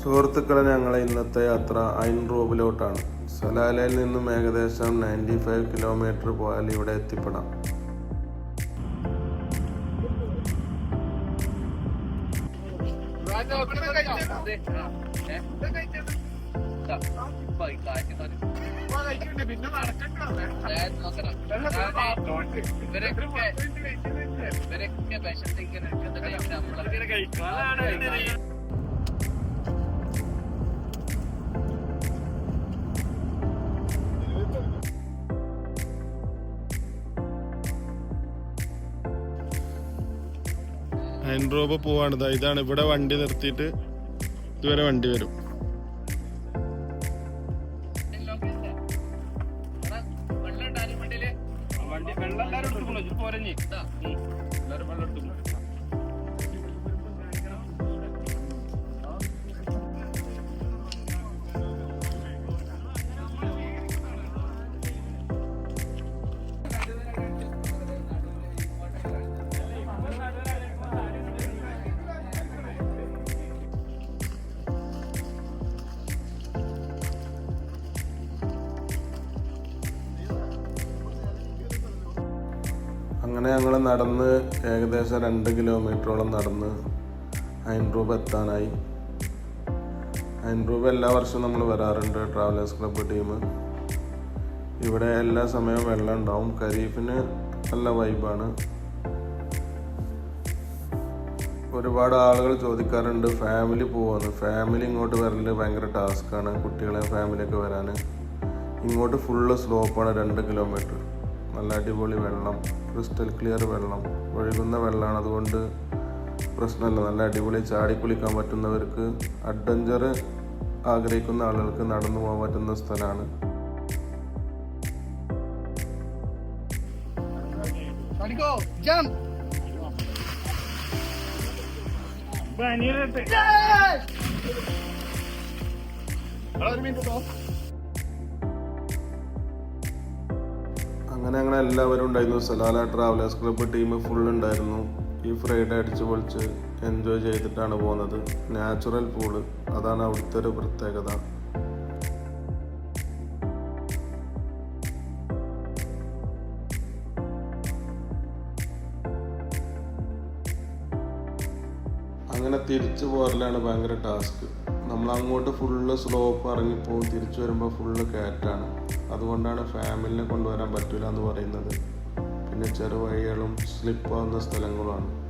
സുഹൃത്തുക്കളെ ഞങ്ങളെ ഇന്നത്തെ യാത്ര ഐൻ റൂബിലോട്ടാണ് സലാലയിൽ നിന്നും ഏകദേശം നയന്റി ഫൈവ് കിലോമീറ്റർ പോയാൽ ഇവിടെ എത്തിപ്പെടാം. ഇവരൊക്കെ വിശത്തേക്ക് നിൽക്കുന്ന ടൈമിൽ റോബ് ഐൻ പോവാണ്. ദാ ഇതാണ് ഇവിടെ വണ്ടി നിർത്തിയിട്ട് ഇതുവരെ വണ്ടി വരും. വെള്ളം എല്ലാവരും എടുത്തു പോരഞ്ഞ്. ഇതാ. എല്ലാരും വെള്ളം എടുത്തുകൊള്ളു അങ്ങനെ ഞങ്ങൾ നടന്ന് ഏകദേശം രണ്ട് കിലോമീറ്ററോളം നടന്ന് റൂബ് എത്താനായി. റൂബ് എല്ലാ വർഷവും നമ്മൾ വരാറുണ്ട് ട്രാവലേഴ്സ് ക്ലബ്ബ് ടീം. ഇവിടെ എല്ലാ സമയവും വെള്ളം ഉണ്ടാവും. ഖരീഫിന് നല്ല വൈബാണ്. ഒരുപാട് ആളുകൾ ചോദിക്കാറുണ്ട് ഫാമിലി പോവാന്ന്. ഫാമിലി ഇങ്ങോട്ട് വരൽ ഭയങ്കര ടാസ്ക്കാണ് കുട്ടികളെ ഫാമിലിയൊക്കെ വരാൻ ഇങ്ങോട്ട് ഫുള്ള് സ്ലോപ്പാണ് രണ്ട് കിലോമീറ്റർ. നല്ല അടിപൊളി വെള്ളം ക്രിസ്റ്റൽ ക്ലിയർ വെള്ളം. ഒഴുകുന്ന വെള്ളമാണ് അതുകൊണ്ട് പ്രശ്നമല്ല. നല്ല അടിപൊളി ചാടി കുളിക്കാൻ പറ്റുന്നവർക്ക് അഡ്വഞ്ചർ ആഗ്രഹിക്കുന്ന ആളുകൾക്ക് നടന്നു പോകാൻ പറ്റുന്ന സ്ഥലമാണ്. അങ്ങനെ അങ്ങനെ എല്ലാവരും ഉണ്ടായിരുന്നു. Salalah travellers club team full ഉണ്ടായിരുന്നു. ഈ ഫ്രൈഡേ അടിച്ച് പൊളിച്ച് എൻജോയ് ചെയ്തിട്ടാണ് പോകുന്നത്. നാച്ചുറൽ പൂൾ അതാണ് അവിടുത്തെ ഒരു പ്രത്യേകത. അങ്ങനെ തിരിച്ചു പോരലാണ് ഭയങ്കര ടാസ്ക് നമ്മൾ അങ്ങോട്ട് ഫുള്ള് സ്ലോപ്പ് ഇറങ്ങിപ്പോ തിരിച്ചു വരുമ്പോൾ ഫുള്ള് കയറ്റാണ് അതുകൊണ്ടാണ് ഫാമിലിനെ കൊണ്ടുവരാൻ പറ്റില്ല എന്ന് പറയുന്നത്. പിന്നെ ചെറുവഴികളും സ്ലിപ്പ് ആവുന്ന സ്ഥലങ്ങളുമാണ്.